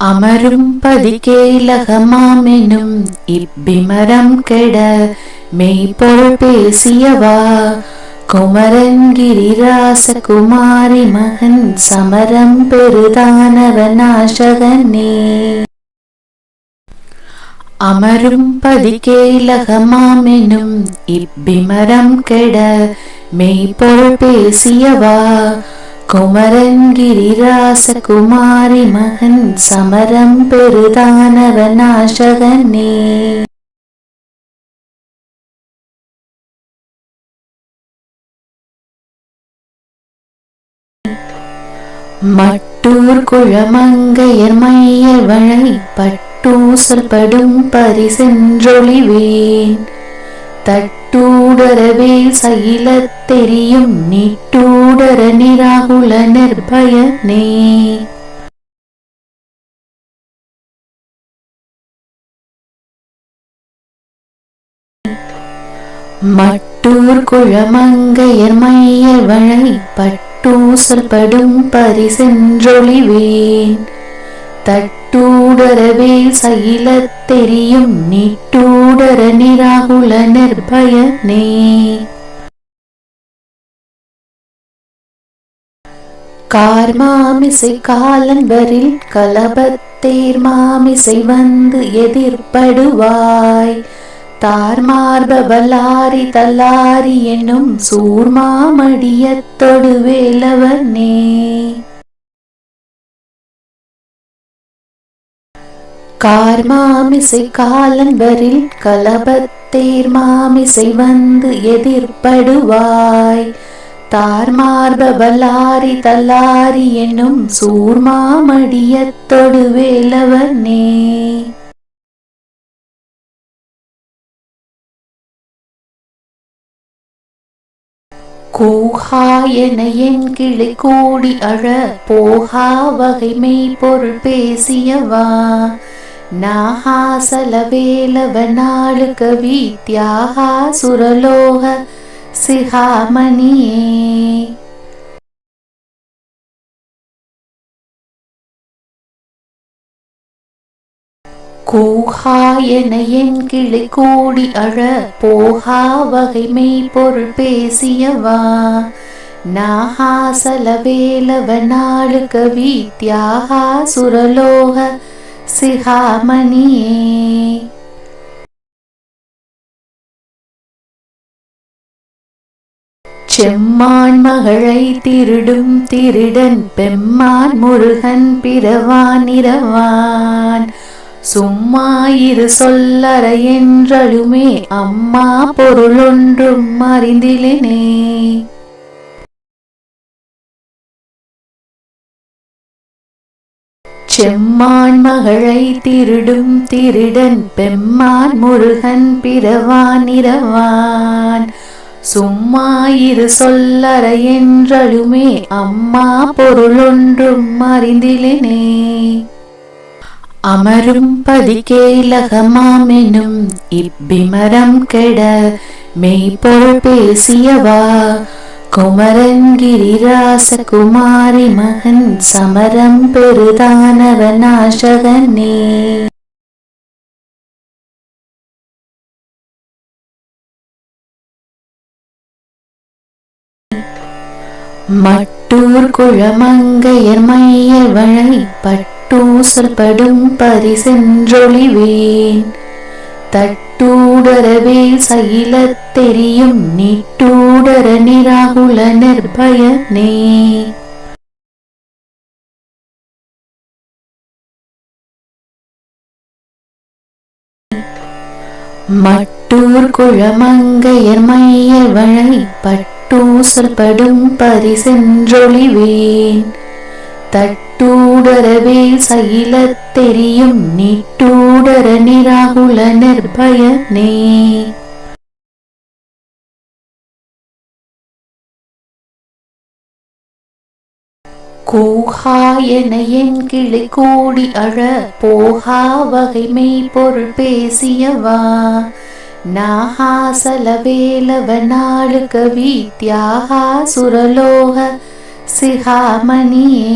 அமரும் பதிகேலகமாமெனும் இப்பிமரம் கெட மெய்ப்பொருள் பேசியவா? குமரன்கிரிராச குமாரி மகன் சமரம் பெருதானவனாசகனே அமரும் பதிகேலகமாமெனும் இப்பிமரம் கெட மெய்ப்பொருள் பேசியவா? குமரன்கிரிராச குமாரி மகன் சமரம் பெருதானவனாசகனே மட்டூர் குழமங்கையர் மையல் வழை பட்டூசல் படும் பரிசென்றொழிவேன். தட்டூடரவே சயிலத் தெரியும் நீட்டூடர நிராகுல நிர்பயனே. மட்டூர் குழமங்கையர் மையர் வழை பட்டூசல் படும் பரிசென்றொழிவேன். தட்டூடரவே சயிலத் தெரியும் நீட்டூ கூடர நிராகுல நிர்பயனே கார்மாமிசை காலன்பரில் கலபத்தேர் மாமிசை வந்து எதிர்ப்படுவாய் தார்மார்பலாரி தல்லாரி என்னும் சூர்மாமடியத்தொடு வேலவனே கார்மாமிசை காலன்பரில் கலபத்தேர் மாமிசை வந்து எதிர்ப்படுவாய் தார்மார்பலாரி தல்லாரி என்னும் சூர்மாமடியத்தொடு வேலவனே. கூஹாயன என் கிளை கூடி அழ போகா வகைமை பொருள் பேசியவா. நாகாசல வேலவ நாளு சுரலோக கூஹாயன என் கிளை கூடி அழ போகா வகைமை பொருள் பேசியவா நாகாசல வேலவ நாளு கவி தியாகா சுரலோக சிகாமணியே. செம்மான் மகளை திருடும் திருடன் பெம்மான் முருகன் பிறவான் இரவான். சும்மா இரு சொல்லற என்றழுமே அம்மா பொருளொன்றும் அறிந்திலேனே. செம்மான் மகளை திருடும் திருடன் பெம்மான் முருகன் பிறவான் இரவான். சும்மா இரு சொல்லற என்றழுமே அம்மா பொருளொன்றும் அறிந்திலேனே. அமரும் பதிகேலகமாமெனும் இப்பிமரம் கெட மெய்ப்பொருள் பேசியவா. குமரன்கிரிராச குமாரி மகன் சமரம் பெருதானவனாசகனே மட்டூர் குழமங்கையர் மையல் வழை பட்டூசல் படும் பரிசென்றொழிவேன் தட்டூடரவே சயிலத் தெரியும் நீட்டூடர நிராகுல நிர்பயனே. மட்டூர் குழமங்கையர் மையல் வழை பட்டூசல் படும் பரிசென்றொழிவேன் தட்டூடரவே சயிலத் தெரியும் நீட்டூடர நிராகுல நிர்பயனே. கூஹாயன என் கிளி கூடி அழ போகா வகைமை பொருள் பேசியவா. நாகாசல வேலவ நாளு கவி தியாகா சுரலோக சிகாமணியே.